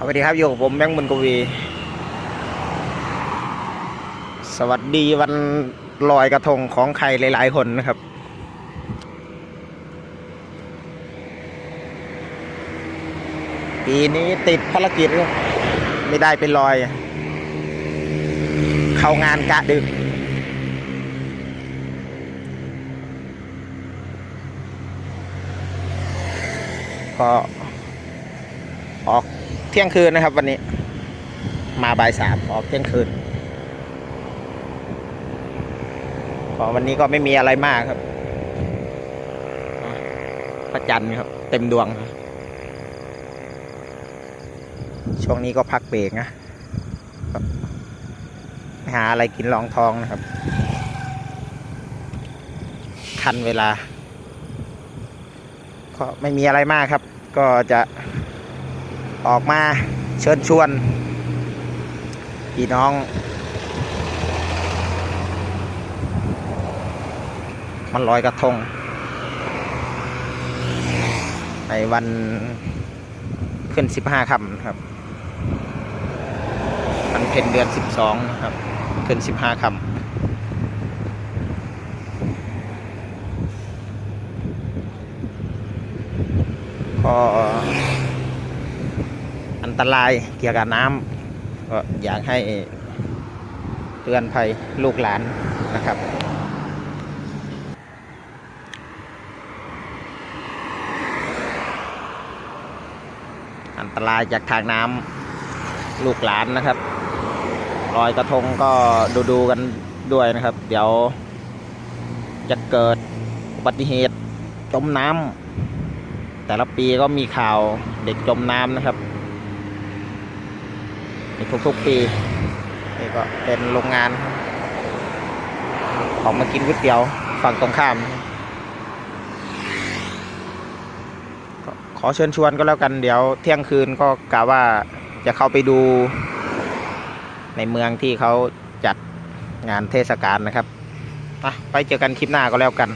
สวัสดีครับอยู่กับผมแบงค์มุนกวี สวัสดีวันลอยกระทงของใครหลาย ๆ คนนะครับ ปีนี้ติดภารกิจไม่ได้ไปลอย เข้างานกะดึกก็ ออกเที่ยงคืนนะครับ วันนี้ มาบ่ายสามออกเที่ยงคืนก็วันนี้ก็ไม่มีอะไรมากครับพระจันทร์ครับ เต็มดวงครับช่วงนี้ก็พักเบรกนะหาอะไรกินรองทองนะครับ ทันเวลา ก็ไม่มีอะไรมากครับ ก็จะ ออกมาเชิญชวนพี่น้องมันลอยกระทง ในวันขึ้นสิบห้าค่ำครับ มันเพ็ญเดือนสิบสองนะครับ ขึ้นสิบห้าค่ำก็ ตรายเกี่ยวกับน้ำก็อยากให้เตือนภัยลูกหลานนะครับอันตรายจากทางน้ำลูกหลานนะครับลอยกระทงก็ดูดูกันด้วยนะครับ เดี๋ยวจะเกิดอุบัติเหตุจมน้ำแต่ละปีก็มีข่าวเด็กจมน้ำนะครับ ในทุกๆปีนี่ก็เป็นโรงงานออกมากินก๋วยเตี๋ยวฝั่งตรงข้าม ขอเชิญชวนก็แล้วกันเดี๋ยวเที่ยงคืนก็กะว่าจะเข้าไปดู ในเมืองที่เขาจัดงานเทศกาลนะครับไปเจอกันคลิปหน้าก็แล้วกัน